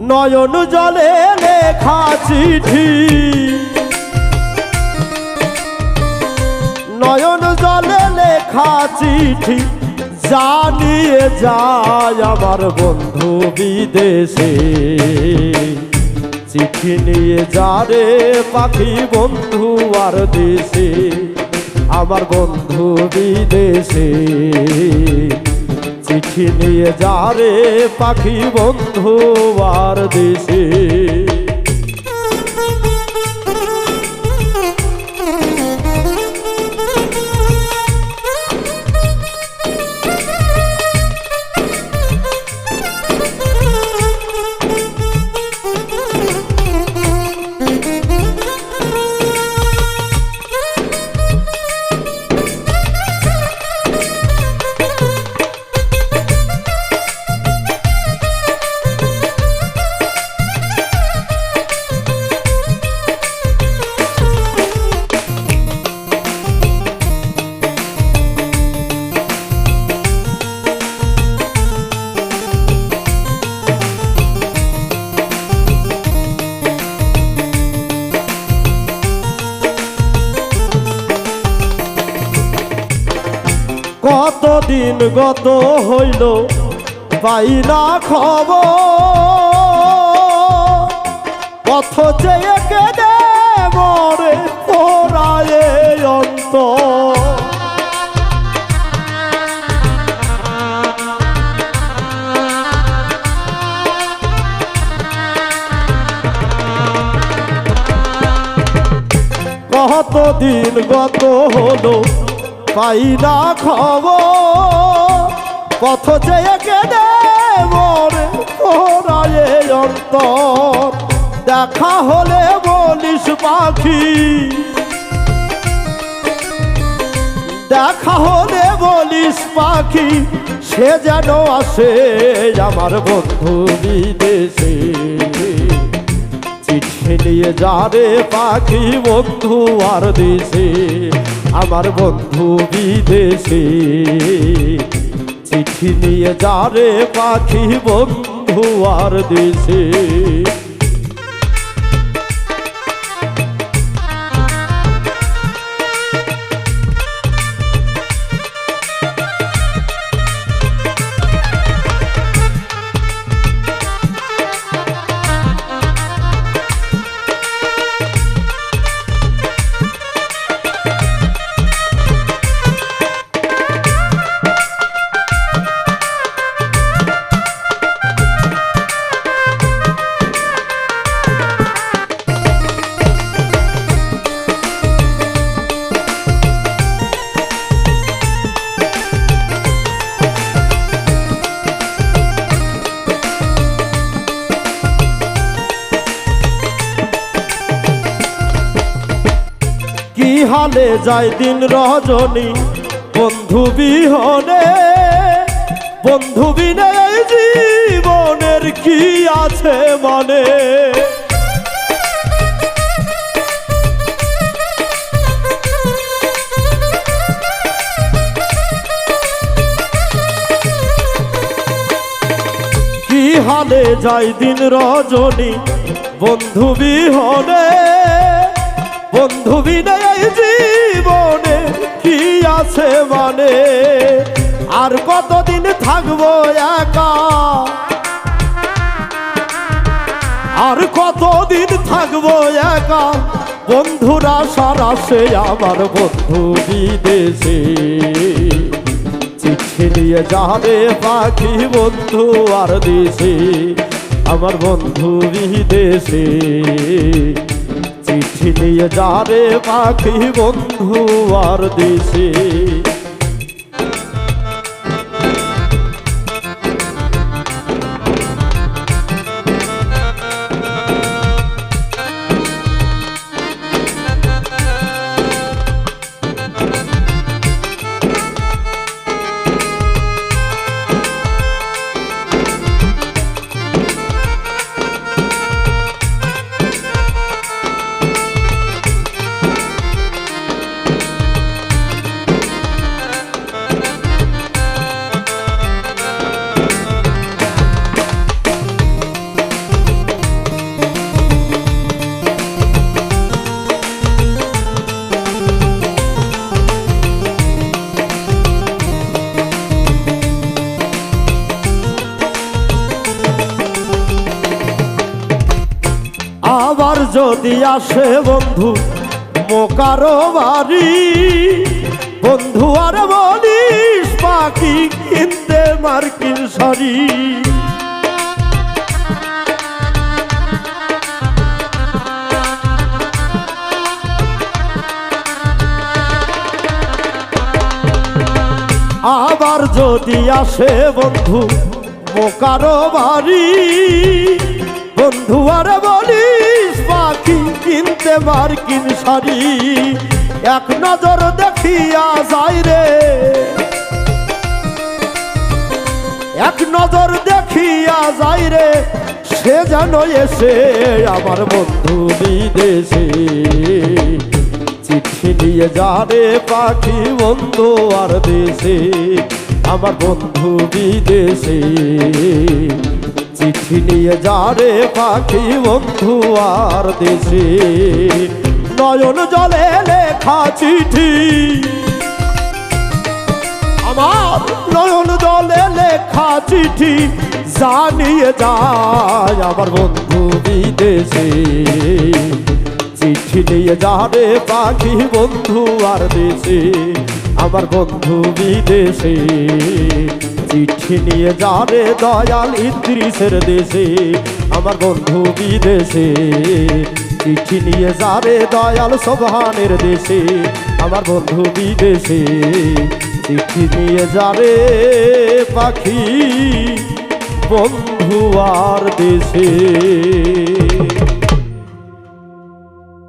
নয়ন জলে লেখা চিঠি। নয়ন জলে লেখা চিঠি জানিয়ে যায় আমার বন্ধু বিদেশে। চিঠি নিয়ে যারে পাখি বন্ধু আর দেশে, আমার বন্ধু বিদেশে। চিঠি নিয়ে যারে পাখি বন্ধু আর দেশে। কতদিন গত হইল পাই না খবর। পথ চেয়ে কেঁদে মরে পোড়ায় অন্ত কতদিন গত হলো পাই না খবর। পথ চেয়ে মরে ওরায়ে অন্তর। দেখা হলে বলিস পাখি। দেখা হলে বলিস পাখি, সে যেন আসে আমার বন্ধু বিদেশে। চিঠি নিয়ে যারে পাখি বন্ধু আর দেশে। আমার বন্ধু বিদেশে। চিঠি নিয়ে যারে পাখি বন্ধু আর দেশে। কি হালে যায় দিন রজনী। বন্ধু বিহনে, বন্ধু বিনে জীবনের কি আছে মনে? হালে যাই দিন রজনী, বন্ধু বিহনে বন্ধু বিনয় জীবনে কি আছে মানে? আর কতদিন থাকব একা? আর কতদিন থাকব একা? বন্ধুরা সারা সে আমার বন্ধু বিদেশে। চিঠি নিয়ে যাবে পাখি বন্ধু আর দেশে। আমার বন্ধু বিদেশে। চিঠি নিয়ে যাবে পাখি বন্ধু আর দেশে। যদি আসে বন্ধু, মোকারো বাড়ি। বন্ধু আর বলিস পাখি কিনতে মার্কিন শাড়ি। আবার যদি আসে বন্ধু, মোকারো বাড়ি। বন্ধু আর কিনতে মার্কিন শাড়ি। এক নজর দেখিয়া যাই রে। এক নজর দেখিয়া যাই রে, সে যেন এসে আমার বন্ধু বিদেশে। চিঠি নিয়ে যারে পাখি বন্ধু আর দেশে, আমার বন্ধু বিদেশে। চিঠি নিয়ে যারে পাখি বন্ধু আর দেশে। নয়ন জলে লেখা চিঠি। আমার নয়ন জলে লেখা চিঠি জানিয়ে যায় আমার বন্ধু বিদেশে। চিঠি নিয়ে যাবে পাখি বন্ধু আর দেশে, আমার বন্ধু বিদেশে। চিঠি নিয়ে যাবে দয়াল ইদ্রিসের দেশে, আমার বন্ধু বিদেশে। চিঠি নিয়ে যাবে দয়াল সোভানের দেশে, আমার বন্ধু বিদেশে। চিঠি নিয়ে যাবে পাখি, বন্ধু আর দেশে।